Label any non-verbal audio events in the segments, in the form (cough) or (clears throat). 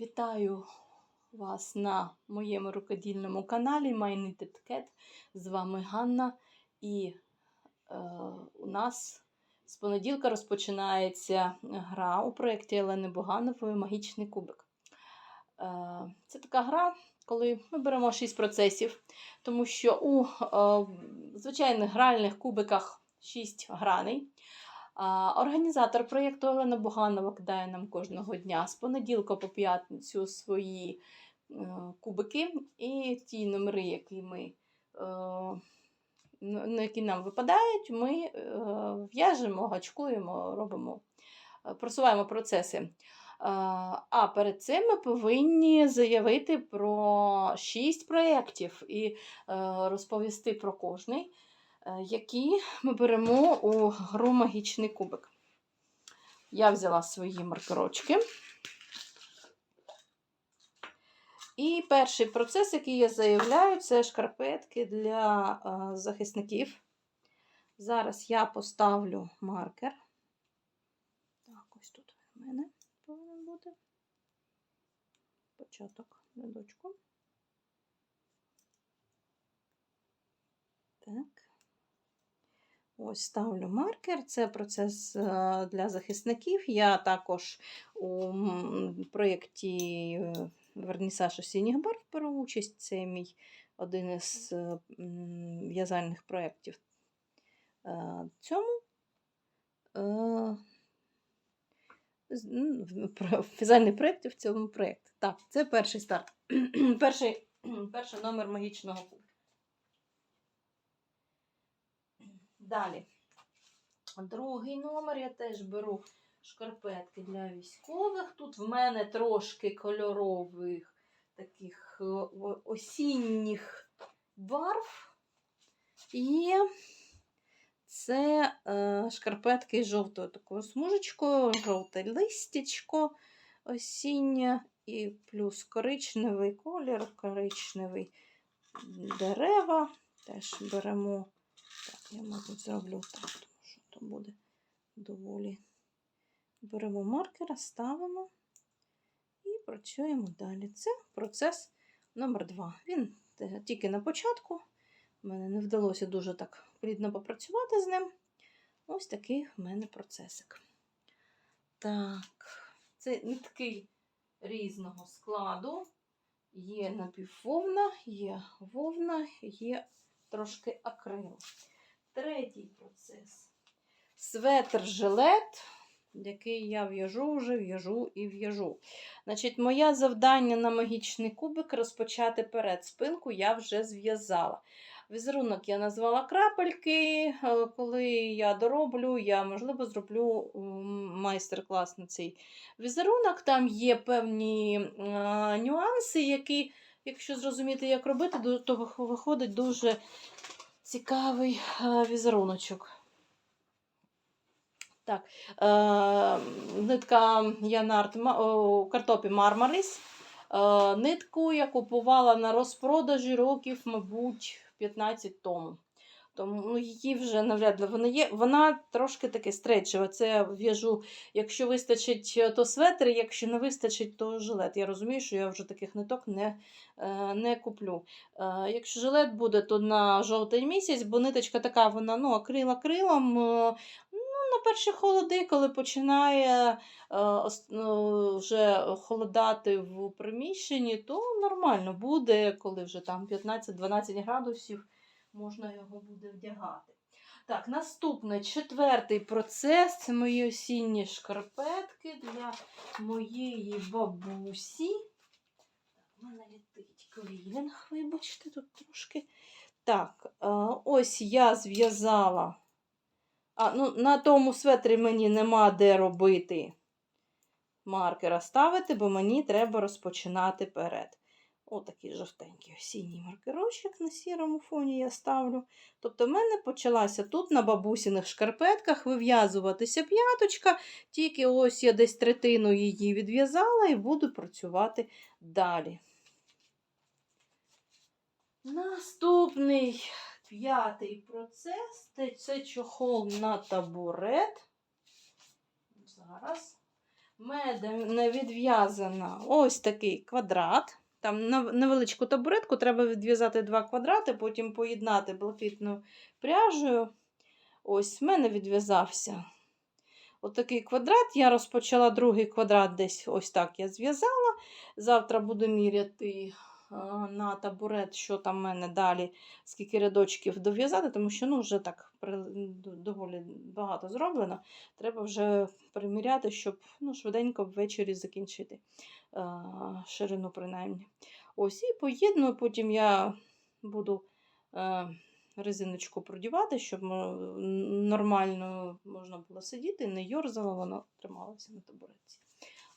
Вітаю вас на моєму рукодільному каналі My Knitted З вами Ганна. І е, у нас з понеділка розпочинається гра у проєкті Елени Боганової Магічний кубик. Е, це така гра, коли ми беремо 6 процесів, тому що у е, звичайних гральних кубиках 6 граней. Організатор проєкту Олена Буганова кидає нам кожного дня з понеділка по п'ятницю свої е, кубики і ті номери, які ми, е, які нам випадають, ми е, в'яжемо, гачкуємо, робимо, просуваємо процеси. А перед цим ми повинні заявити про 6 проєктів і розповісти про кожний які ми беремо у гру магічний кубик. Я взяла свої маркерочки. І перший процес, який я заявляю, це шкарпетки для е, захисників. Зараз я поставлю маркер. Так, ось тут в мене повинен бути початок рядочку. Так. Ось ставлю маркер. Це процес е, для захисників. Я також у проєкті е, Вернісаж осінніх барв беру участь. Це мій один із е, в'язальних проєктів. Цьому про- в'язальний проєкт в цьому проєкті. Так, це перший старт. (clears throat) перший, (clears throat) перший номер магічного кубу. Далі. Другий номер я теж беру шкарпетки для військових. Тут в мене трошки кольорових таких е, осінніх барв. І це е, шкарпетки жовтою такою смужечкою, жовте листячко осіннє і плюс коричневий колір, коричневий дерева. Теж беремо. Я, мабуть, зроблю так, тому що то буде доволі. Беремо маркера, ставимо і працюємо далі. Це процес номер два. Він е, тільки на початку. Мене не вдалося дуже так плідно попрацювати з ним. Ось такий в мене процесик. Так, це нитки різного складу. Є напіввовна, є вовна, є трошки акрил. Третій процес. Светр-жилет, який я в'яжу вже, в'яжу і в'яжу. Значить, моє завдання на магічний кубик розпочати перед спинку я вже зв'язала. Візерунок я назвала крапельки. Е, Коли я дороблю, я, можливо, зроблю майстер-клас на цей візерунок. Там є певні е, нюанси, які, якщо зрозуміти, як робити, то виходить дуже цікавий е, візеруночок. Так, е, нитка Янарт картопі Мармаріс. Е, нитку я купувала на розпродажі років, мабуть, 15 тому. Тому ну, її вже навряд ли вона є. Вона трошки таке стречева. Це в'яжу, якщо вистачить, то светр, якщо не вистачить, то жилет. Я розумію, що я вже таких ниток не, е, не куплю. Е, якщо жилет буде, то на жовтий місяць, бо ниточка така, вона ну, акрила крилом. е, Ну, на перші холоди, коли починає е, ну, вже холодати в приміщенні, то нормально буде, коли вже там 15-12 градусів можна його буде вдягати. Так, наступний четвертий процес це мої осінні шкарпетки для моєї бабусі. У мене літить клінінг, вибачте, тут трошки. Так, е, ось я зв'язала. А, ну, на тому светрі мені нема де робити маркера ставити, бо мені треба розпочинати перед. Отакий жовтенький осінній маркерочок на сірому фоні я ставлю. Тобто, в мене почалася тут на бабусіних шкарпетках вив'язуватися п'яточка, тільки ось я десь третину її відв'язала і буду працювати далі. Наступний п'ятий процес це- чохол на табурет. Зараз. в мене відв'язана ось такий квадрат. Там невеличку табуретку треба відв'язати два квадрати, потім поєднати блакитною пряжею. Ось в мене відв'язався отакий квадрат. Я розпочала другий квадрат десь ось так я зв'язала. Завтра буду міряти на табурет, що там в мене далі, скільки рядочків дов'язати, тому що ну, вже так доволі багато зроблено. Треба вже приміряти, щоб ну, швиденько ввечері закінчити а, ширину, принаймні. Ось, і поєдную, потім я буду. е, резиночку продівати, щоб нормально можна було сидіти, не йорзало, воно трималося на табуретці.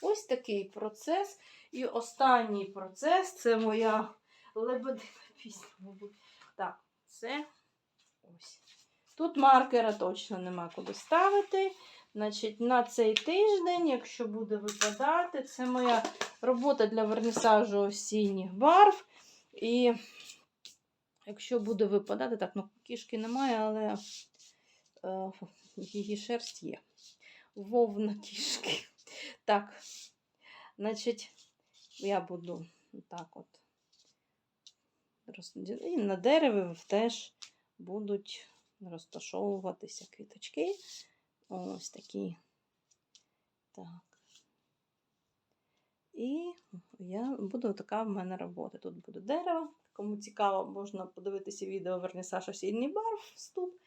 Ось такий процес. І останній процес це моя лебедина пісня, мабуть. Так, це ось. Тут маркера точно нема куди ставити. Значить, на цей тиждень, якщо буде випадати, це моя робота для вернісажу осінніх барв. І Якщо буде випадати, так, ну кішки немає, але е, її шерсть є. Вовна кішки. Так, значить, я буду так от. роз- І на дереві теж будуть розташовуватися квіточки. Ось такі. Так. І я буду така в мене робота. Тут буде дерево. Кому цікаво, можна подивитися відео Вернісаж осінній барв вступ.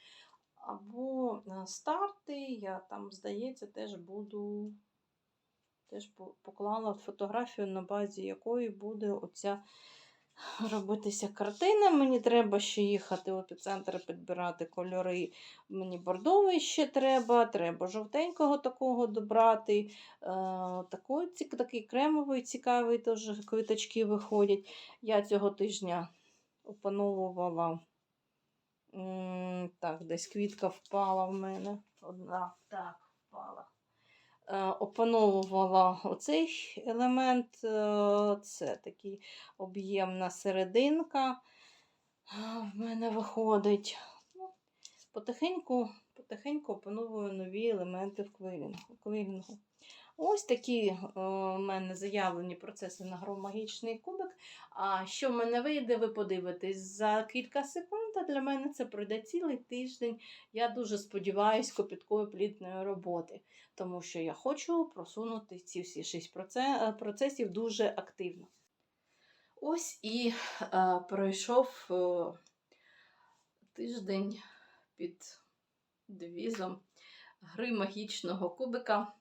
Або е, старти. Я там, здається, теж буду теж по- поклала фотографію, на базі якої буде оця (laughs) робитися картина. Мені треба ще їхати в епіцентр підбирати кольори. Мені бордовий ще треба, треба жовтенького такого добрати. Е, такий, такий кремовий, цікавий, теж квіточки виходять. Я цього тижня опановувала. Так, десь квітка впала в мене. Одна так впала. Е, опановувала оцей елемент, е, це такий об'ємна серединка. е, В мене виходить. Ну, потихеньку, потихеньку опановую нові елементи в квилінгу. Ось такі е, в мене заявлені процеси на громагічний кубик. А що в мене вийде, ви подивитесь за кілька секунд. А для мене це пройде цілий тиждень. Я дуже сподіваюся копіткої плідної роботи, тому що я хочу просунути ці всі шість е, процесів дуже активно. Ось і е, пройшов е, тиждень під девізом гри магічного кубика.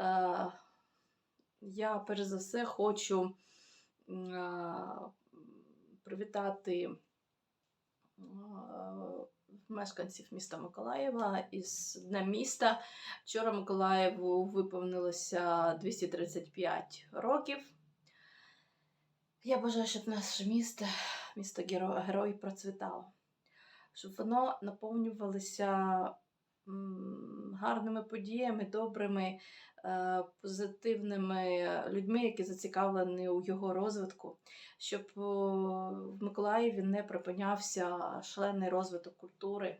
Е, я перш за все хочу е, привітати е, мешканців міста Миколаєва із Днем міста. Вчора Миколаєву виповнилося 235 років. Я бажаю, щоб наше місто, місто Герой процвітало, щоб воно наповнювалося гарними подіями, добрими, позитивними людьми, які зацікавлені у його розвитку, щоб в Миколаєві не припинявся шалений розвиток культури,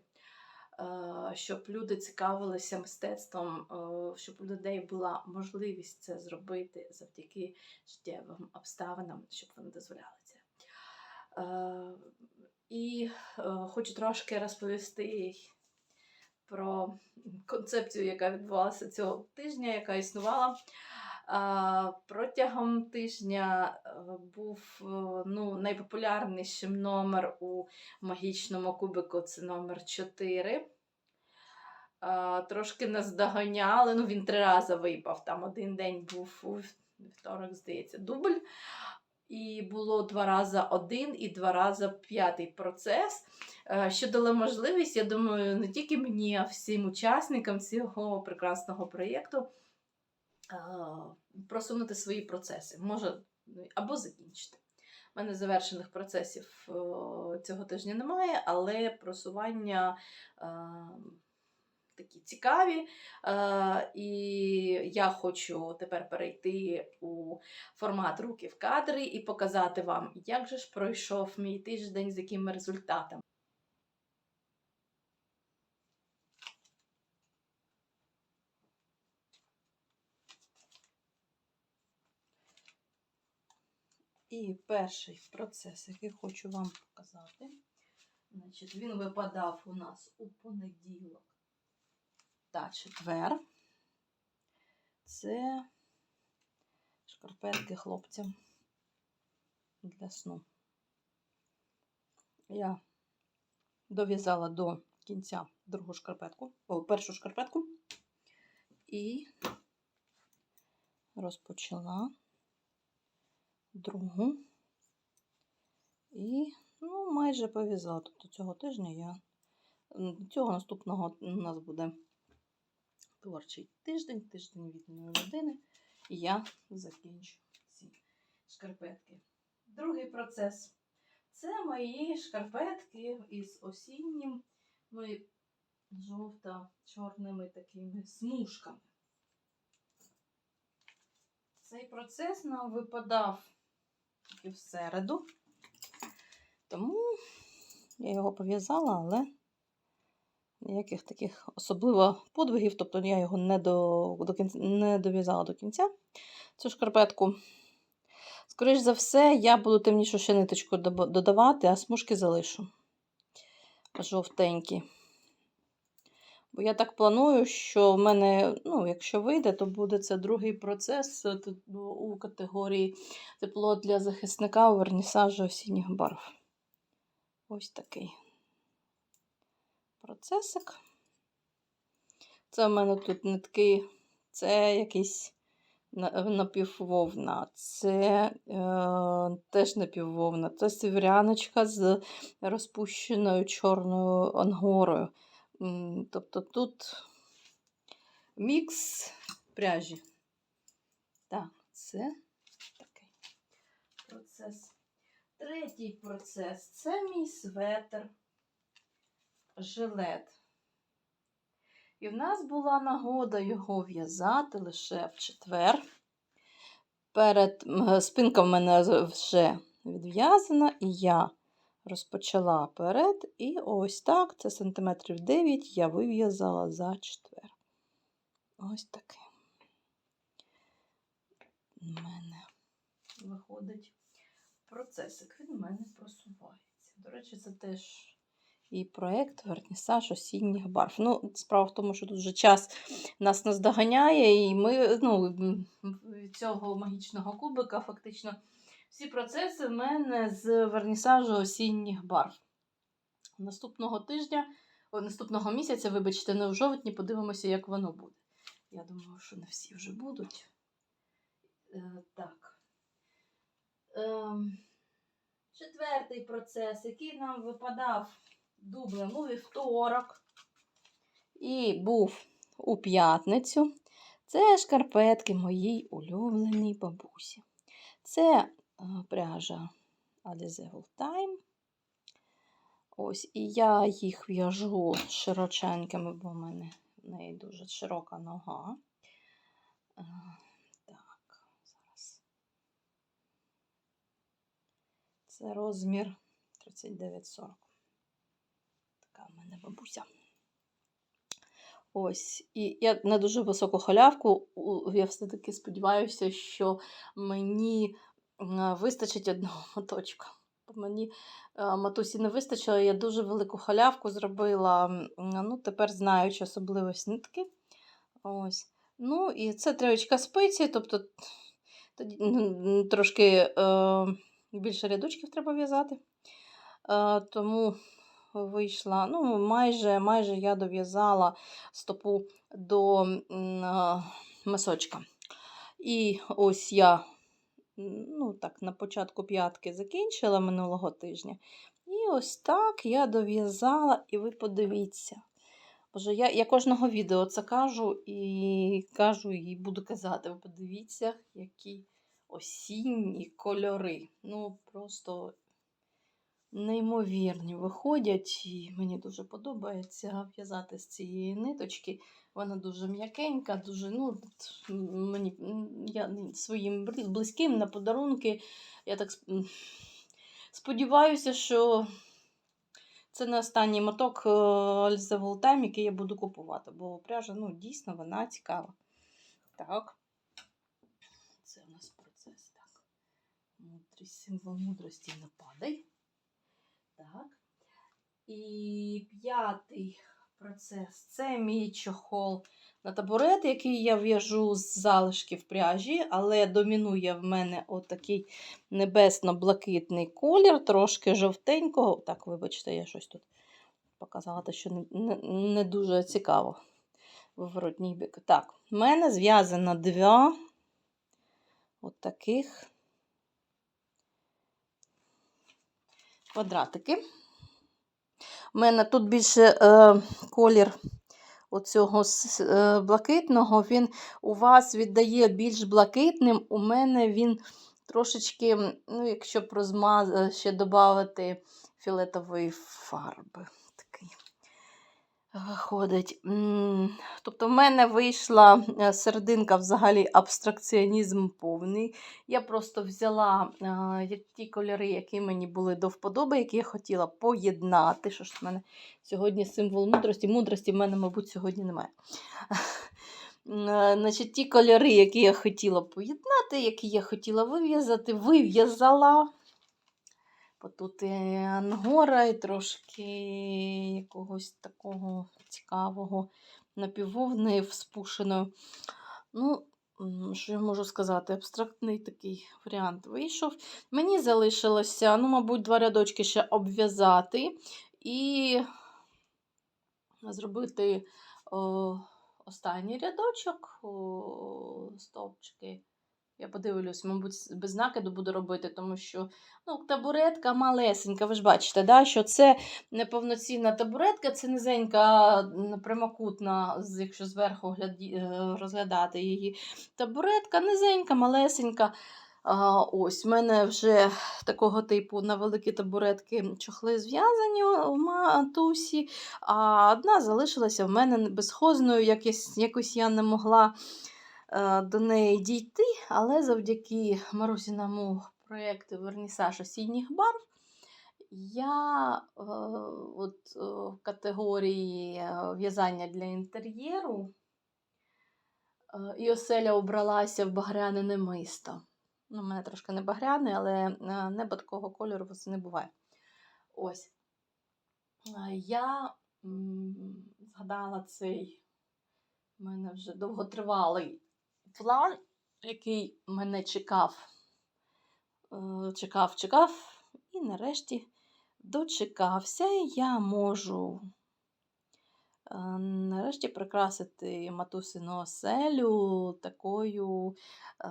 е, щоб люди цікавилися мистецтвом, е, щоб у людей була можливість це зробити завдяки життєвим обставинам, щоб вони дозволяли це. Е, І е, хочу трошки розповісти про концепцію, яка відбувалася цього тижня, яка існувала. Протягом тижня е, був е, ну, найпопулярнішим номер у магічному кубику це номер 4. А, Трошки наздоганяли, ну він три рази випав. Там один день був у вівторок, здається, дубль. І було два рази один і два рази п'ятий процес, е, що дало можливість, я думаю, не тільки мені, а всім учасникам цього прекрасного проєкту е, просунути свої процеси. Може, або закінчити. У мене завершених процесів е, цього тижня немає, але просування такі цікаві. Е, і я хочу тепер перейти у формат руки в кадри і показати вам, як же ж пройшов мій тиждень, з якими результатами. І перший процес, який хочу вам показати, значить, він випадав у нас у понеділок та четвер. Це шкарпетки хлопцям для сну. Я дов'язала до кінця другу шкарпетку, о, першу шкарпетку і розпочала другу. І ну, майже пов'язала. Тобто цього тижня я цього наступного у нас буде творчий тиждень, тиждень вільної людини. І я закінчу ці шкарпетки. Другий процес. Це мої шкарпетки із осіннім жовто-чорними такими смужками. Цей процес нам випадав тільки в середу, тому я його пов'язала, але ніяких таких особливо подвигів, тобто я його не, до, до кінця, не дов'язала до кінця, цю шкарпетку. Скоріш за все, я буду темнішу ще ниточку додавати, а смужки залишу жовтенькі. Бо я так планую, що в мене, ну, якщо вийде, то буде це другий процес е, ну, у категорії тепло для захисника у вернісажу осінніх барв. Ось такий процесик. Це в мене тут нитки, це якийсь напіввовна, це е, теж напіввовна, це сівряночка з розпущеною чорною ангорою. Тобто тут мікс пряжі. Так, це такий процес. Третій процес це мій светр, жилет. І в нас була нагода його в'язати лише в четвер. Перед спинка в мене вже відв'язана, і я розпочала перед. І ось так, це сантиметрів 9 я вив'язала за четвер. Ось таке. У мене виходить процесик, він у мене просувається. До речі, це теж і проєкт вернісаж осінніх барв. Ну, справа в тому, що тут вже час нас наздоганяє, і ми ну, від цього магічного кубика фактично всі процеси в мене з вернісажу осінніх барв. Наступного тижня, о, наступного місяця, вибачте, не в жовтні, подивимося, як воно буде. Я думаю, що не всі вже будуть. Е, так. Ем, четвертий процес, який нам випадав дублем у вівторок і був у п'ятницю. Це шкарпетки моїй улюбленій бабусі. Це е, пряжа Alize Gold Time. Ось, і я їх в'яжу широченькими, бо в мене в неї дуже широка нога. Е, Так, зараз. Це розмір 39,40. Така в мене бабуся. Ось, і я на дуже високу халявку. Я все-таки сподіваюся, що мені вистачить одного (laughs) моточка. Мені е, матусі не вистачило, я дуже велику халявку зробила. Ну, тепер знаючи особливість нитки. Ось. Ну, і це троєчка спиці, тобто тоді трошки е, більше рядочків треба в'язати. Е, тому вийшла, ну, майже, майже я дов'язала стопу до е, мисочка. І ось я ну, так, на початку п'ятки закінчила минулого тижня. І ось так я дов'язала, і ви подивіться. Боже, я, я кожного відео це кажу і кажу, і буду казати, ви подивіться, які осінні кольори. Ну, просто неймовірні виходять, і мені дуже подобається в'язати з цієї ниточки. Вона дуже м'якенька, дуже, ну, мені я своїм близьким на подарунки. Я так сподіваюся, що це не останній моток Альзе Волтайм, який я буду купувати, бо пряжа, ну, дійсно, вона цікава. Так. Це у нас процес, так. Мудрість, символ мудрості не падай. Так. І п'ятий процес це мій чохол на табурет, який я в'яжу з залишків пряжі, але домінує в мене отакий небесно-блакитний колір, трошки жовтенького. Так, вибачте, я щось тут показала, те, що не, не, дуже цікаво. Виворотній бік. Так, в мене зв'язано два от таких квадратики. У мене тут більше е, колір оцього е, блакитного, він у вас віддає більш блакитним. У мене він трошечки, ну, якщо б розмаз... е, ще додати фіолетової фарби. М, Тобто, в мене вийшла е, серединка взагалі абстракціонізм повний. Я просто взяла е, ті кольори, які мені були до вподоби, які я хотіла поєднати. Що ж в мене сьогодні символ мудрості? Мудрості в мене, мабуть, сьогодні немає. (laughs) Е, Значить, ті кольори, які я хотіла поєднати, які я хотіла вив'язати, вив'язала. Бо тут і ангора, і трошки якогось такого цікавого напіввовни вспушеною. Ну, що я можу сказати? Абстрактний такий варіант вийшов. Мені залишилося, ну, мабуть, два рядочки ще обв'язати і зробити о, останній рядочок, о, стовпчики. Я подивлюсь, мабуть, без накиду буду робити, тому що ну, табуретка малесенька. Ви ж бачите, да, що це неповноцінна табуретка, це низенька прямокутна, якщо зверху е, розглядати її. Табуретка низенька, малесенька. А, ось, в мене вже такого типу на великі табуретки чохли зв'язані у матусі, а одна залишилася в мене безхозною. Якось, якось я не могла до неї дійти, але завдяки Марусіному проєкту Вернісаж осінніх барв я е, от, е, в категорії е, в'язання для інтер'єру е, і оселя обралася в багряне немисто. Ну, у мене трошки не багряне, але е, небо такого кольору восени буває. Ось. Е, Я згадала цей у мене вже довготривалий план, який мене чекав, е, чекав, чекав, і нарешті дочекався, я можу е, нарешті прикрасити матусину оселю такою е,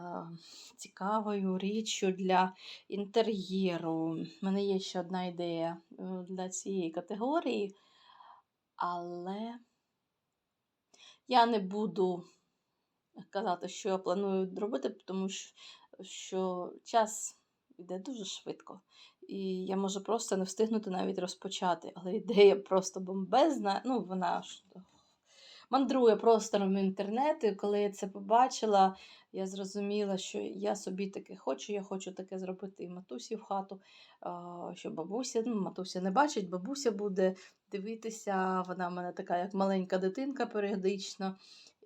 цікавою річчю для інтер'єру. У мене є ще одна ідея для цієї категорії, але я не буду казати, що я планую робити, тому що, що час йде дуже швидко. І я можу просто не встигнути навіть розпочати. Але ідея просто бомбезна. Ну, вона ж мандрує простором інтернету. І коли я це побачила, я зрозуміла, що я собі таке хочу, я хочу таке зробити і матусі в хату, що бабуся, ну, матуся не бачить, бабуся буде дивитися. Вона в мене така, як маленька дитинка періодично.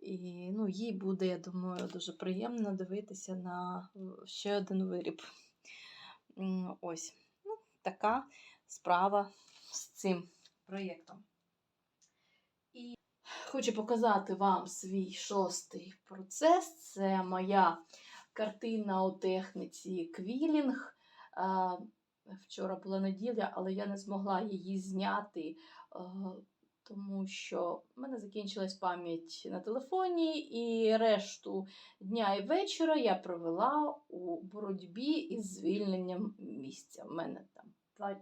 І ну, їй буде, я думаю, дуже приємно дивитися на ще один виріб. Ось. Ну, така справа з цим проєктом. І хочу показати вам свій шостий процес. Це моя картина у техніці квілінг. Вчора була неділя, але я не змогла її зняти, тому що в мене закінчилась пам'ять на телефоні, і решту дня і вечора я провела у боротьбі із звільненням місця. У мене там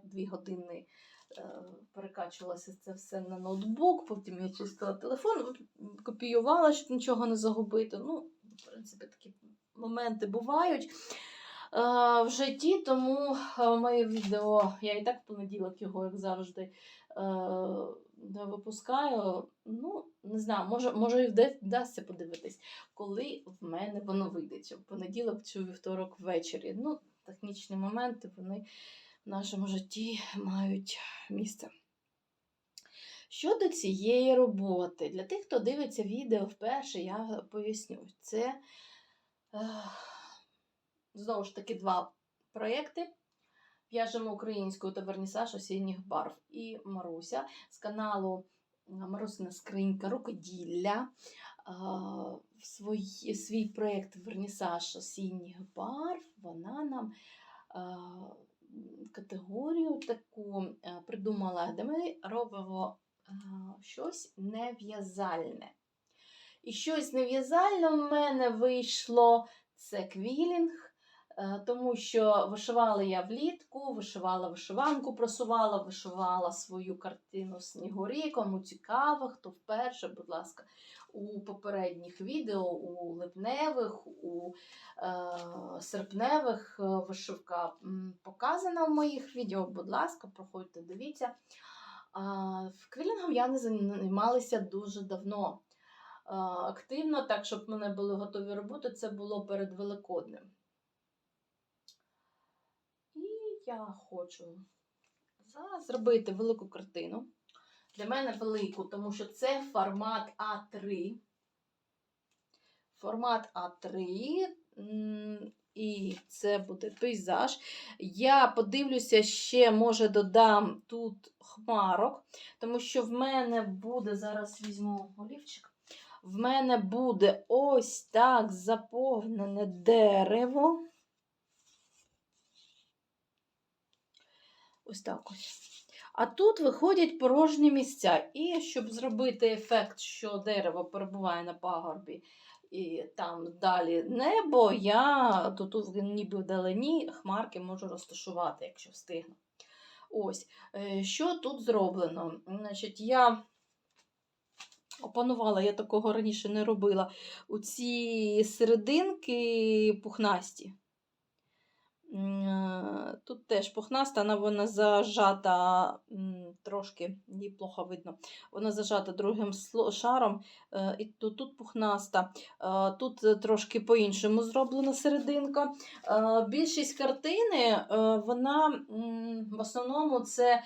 дві години е, перекачувалося це все на ноутбук, потім я чистила телефон, копіювала, щоб нічого не загубити. Ну, в принципі, такі моменти бувають. е, В житті, тому е, моє відео, я і так в понеділок його, як завжди, випускаю. Ну, не знаю, може, може і вдасться подивитись, коли в мене воно вийде. В понеділок, чи вівторок ввечері. Ну, технічні моменти вони в нашому житті мають місце. Щодо цієї роботи, для тих, хто дивиться відео вперше, я поясню. Це знову ж таки два проєкти. В'яжемо українською та вернісаж осінніх барв. І Маруся з каналу Марусина Скринька Рукоділля. а, Свій, свій проєкт Вернісаж осінніх барв. Вона нам категорію таку е, придумала, де ми робимо щось нев'язальне. І щось нев'язальне в мене вийшло це квілінг, е, тому що вишивала я влітку, вишивала вишиванку, просувала, вишивала свою картину Снігурі. Кому цікаво, хто вперше, будь ласка, у попередніх відео, у липневих, у е, серпневих е, вишивка показана в моїх відео. Будь ласка, проходьте, дивіться. В квілінгом я не займалася дуже давно активно, так, щоб мене були готові роботи, це було перед Великоднем. І я хочу зараз зробити велику картину. Для мене велику, тому що це формат А3. Формат А3. І це буде пейзаж. Я подивлюся, ще, може, додам тут хмарок, тому що в мене буде, зараз візьму олівчик. В мене буде ось так заповнене дерево. Ось так ось. А тут виходять порожні місця. І щоб зробити ефект, що дерево перебуває на пагорбі, і там далі небо, я тут, ніби вдалині хмарки можу розташувати, якщо встигну. Ось, е, що тут зроблено? Значить, я опанувала, я такого раніше не робила. У ці серединки пухнасті. Е, Тут теж пухнаста, вона, вона зажата трошки, її плохо видно. Вона зажата другим шаром, е, і тут, тут пухнаста. Е, Тут трошки по-іншому зроблена серединка. Більшість картини, вона в основному це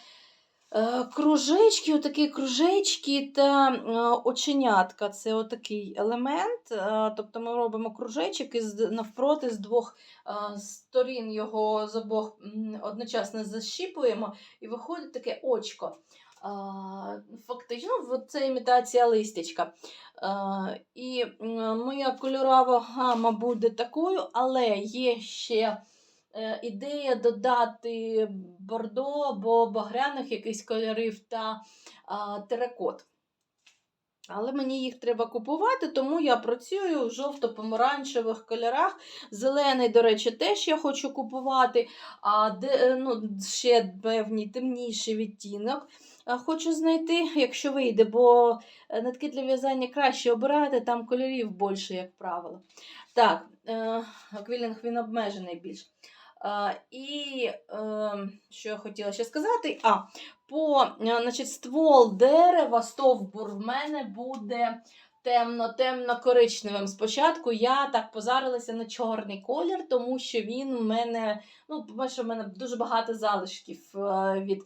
Кружечки, отакі кружечки та е, оченятка це отакий елемент. Е, Тобто ми робимо кружечок і навпроти з двох е, сторін його з обох одночасно защіпуємо, і виходить таке очко. Е, Фактично, це імітація листячка. Е, І моя кольорова гама буде такою, але є ще е, ідея додати бордо або багряних якихось кольорів та теракот. Але мені їх треба купувати, тому я працюю в жовто-помаранчевих кольорах. Зелений, до речі, теж я хочу купувати, а де, е, ну, ще певний темніший відтінок. Хочу знайти, якщо вийде, бо е, нитки для в'язання краще обирати, там кольорів більше, як правило. Так, е, аквілінг він обмежений більш. І е, що я хотіла ще сказати? А, по е, значить, ствол дерева, стовбур в мене буде темно-темно-коричневим. Спочатку я так позарилася на чорний колір, тому що він у мене, ну, по-перше, в мене дуже багато залишків е, від,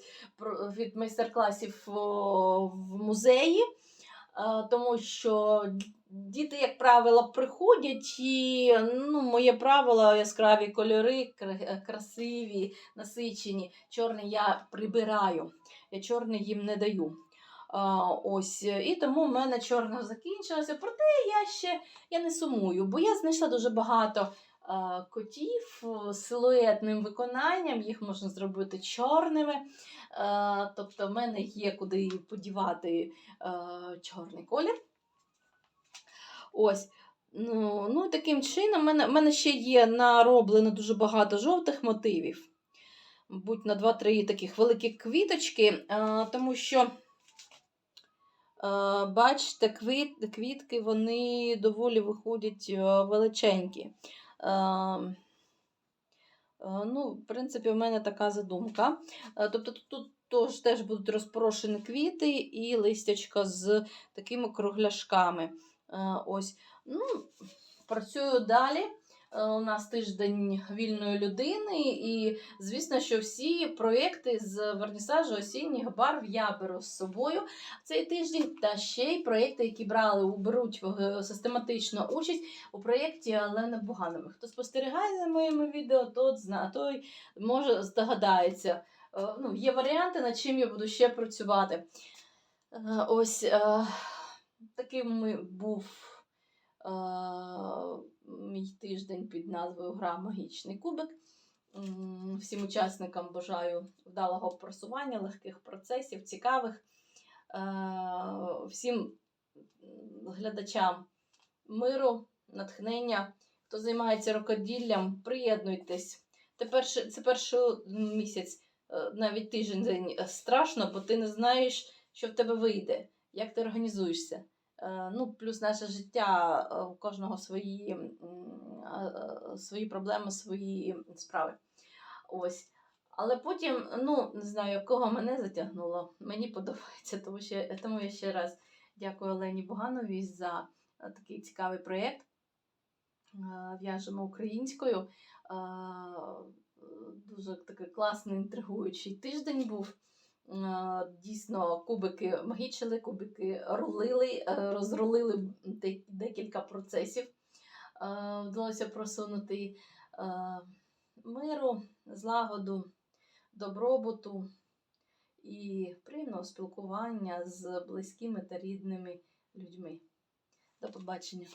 від майстер-класів в музеї. е, Тому що діти, як правило, приходять і ну, моє правило яскраві кольори, красиві, насичені. Чорний я прибираю. Я чорний їм не даю. А, ось, і тому в мене чорного закінчилося. Проте я ще я не сумую, бо я знайшла дуже багато котів з силуетним виконанням, їх можна зробити чорними. А, тобто, в мене є куди подівати чорний колір. Ось. Ну, ну, таким чином, в мене, мене ще є нароблено дуже багато жовтих мотивів. Мабуть, на 2-3 таких великі квіточки, а, тому що, а, бачите, квіт, квітки вони доволі виходять величенькі. А, а, ну, в принципі, в мене така задумка. А, тобто тут тож, теж будуть розпорошені квіти і листячка з такими кругляшками. А, ось. Ну, працюю далі. Е, У нас тиждень вільної людини, і звісно, що всі проекти з вернісажу осінніх барв я беру з собою цей тиждень, та ще й проекти, які брали, беруть в- систематично участь у проєкті Олени Буганової. Хто спостерігає за моїми відео, тот зна, той може здогадається. Е, Ну, є варіанти, над чим я буду ще працювати. Е, Ось е, таким був е, мій тиждень під назвою Гра Магічний кубик. Всім учасникам бажаю вдалого просування, легких процесів, цікавих. Е, Всім глядачам миру, натхнення. Хто займається рукоділлям, приєднуйтесь. Тепер це перший місяць, е, навіть тиждень е, страшно, бо ти не знаєш, що в тебе вийде, як ти організуєшся. Е, Ну, плюс наше життя, е, у кожного свої, е, свої проблеми, свої справи. Ось. Але потім, ну, не знаю, кого мене затягнуло. Мені подобається, тому, що, тому я ще раз дякую Олені Бугановій за такий цікавий проєкт. В'яжемо українською. Дуже такий класний, інтригуючий тиждень був. Е, Дійсно, кубики магічили, кубики рулили, е, розрулили декілька процесів. Е, Вдалося просунути миру, злагоду, добробуту і приємного спілкування з близькими та рідними людьми. До побачення!